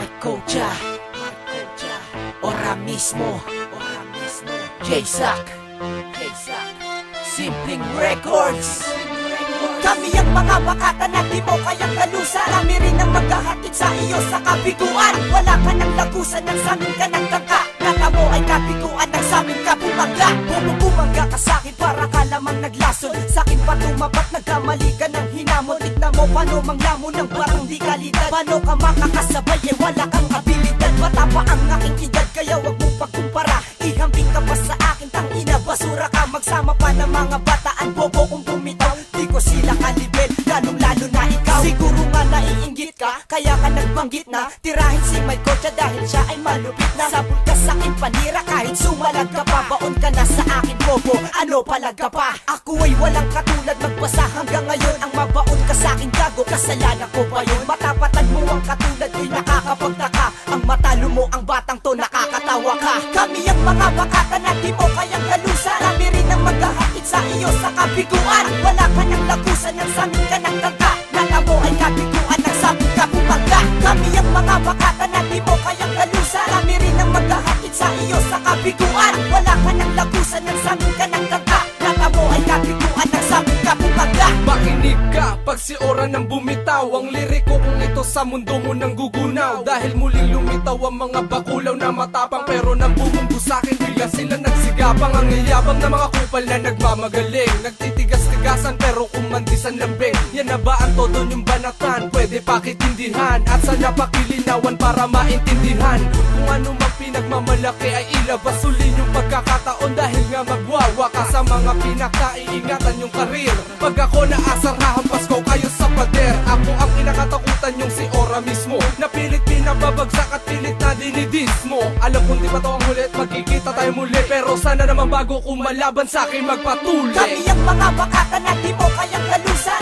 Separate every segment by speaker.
Speaker 1: Michael Ja Ora mismo J-Sack Simpleng Records. Kami ang mga makata na di mo kayang galusan Kami rin ang maghahatid sa iyo sa kabiguan Wala ka ng lagusan ng samin ka ng tangka Nata mo ay kabiguan ng samin ka bumaga Bumubumaga ka sa akin naglason Sa akin pa tumapat nagkamali ka ng hinamon. Tignan mo paano manglamon ng barang di kalidad. Paano ka makakasabay? Eh wala kang Di ko sila kalibel lalong lalo na ikaw. Siguro nga naiinggit ka kaya ka nagbanggit na. Tirahin si Mike Kotya dahil siya ay malupit na. Sabol ka sa akin panira kahit sumalag ka pa Baon ka na sa akin bobo. Ano palag ka pa? Ako ay walang katulad magbasa hanggang ngayon. Ang mabaon ka sa akin gago kasalanan ko ba yun. Matapatan mo ang katulad ko'y nakakapagtaka. Ang matalo mo ang batang to nakakatawa ka. Kami ang mga bakata na di mo kayang galusa Kami rin ang maghahatid sa iyo sa kabiguan Wala ka ng lagusan ng samin ka ng tangka. Nata mo ay kabiguan ng samin ka bumangga Kami ang mga bakata na di mo kayang galusa Kami rin ang maghahatid sa iyo sa kabiguan Wala ka ng lagusan ng samin ka ng tangka. Nata mo ay kabiguan ng samin ka bumangga
Speaker 2: Makinig ka pag si Ora nang bumitaw Ang sa mundo mo nang gugunaw Dahil muling lumitaw ang mga bakulaw na matapang Pero nang bumunggo sa'kin bigla sila nagsigapang. Ang iyabang na mga kupal na nagmamagaling Nagtitigas-tigasan pero kumandisan lambing Yan na ba ang todo yung banatan? Pwede pakitindihan At sana pakilinawan para maintindihan. Kung ano mang pinagmamalaki ay ilabas uli yung pagkakataon Dahil nga magwawa ka sa mga pinakaiingatan yung karir. Pag ako naasar hahampas mo. Alam kong di ba to ang huli at magkikita tayo muli. Pero sana naman bago kumalaban sa akin magpatuloy.
Speaker 1: Kami ang mga bakata na di mo kayang galusa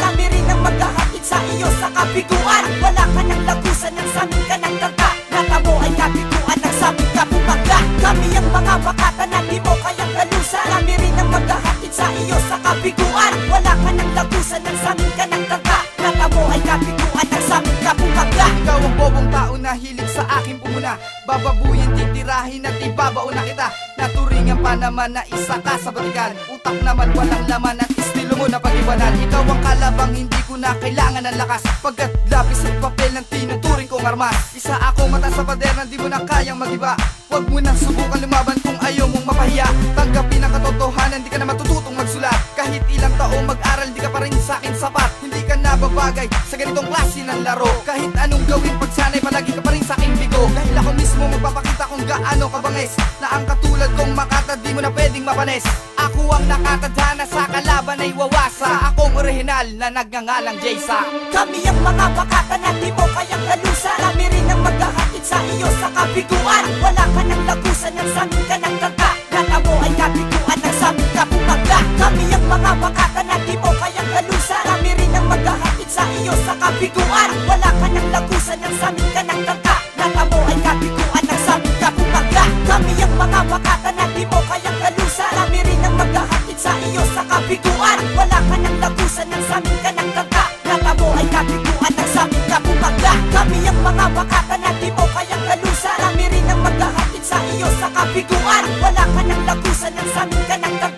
Speaker 3: bobong tao na hilig sa akin pumuna. Bababuyin, titirahin at ibabaon na kita. Naturingan pa naman na isa ka sa batikan Utak naman walang laman at estilo mo na pag-iwanan. Ikaw ang kalabang hindi ko na kailangan ng lakas. Pagkat lapis at papel ng tinuturing kong armas. Isa ako mata sa pader na di mo na kayang magiba. Huwag mo nang subukan lumaban Mismo magpapakita kung gaano kabangis Na ang katulad kong makata, di mo na pwedeng mapanes. Ako ang nakatadhana sa kalaban ay wawasa. Akong orihinal na nagngangalang Jaysa.
Speaker 1: Kami ang mga bakata na di mo kayang galusa Kami rin ang maghahatid sa iyo sa kabiguan Wala ka ng lagusan ng samin ka ng tangka. Nata mo ay kabiguan ng samin ka bumangga Kami ang mga bakata na di mo kayang galusa Kami rin ang maghahatid sa iyo sa kabiguan Wala ka ng lagusan ng samin ka Bakata na di mo kayang galusa Kami rin ang maghahatid sa iyo sa kabiguan Wala ka ng lagusan ng samin ka ng tangka Nata mo ay kabiguan ng samin ka bumangga Kami ang mga bakata na di mo kayang galusa Kami rin ang maghahatid sa iyo sa kabiguan Wala ka ng lagusan ng samin ka ng tangka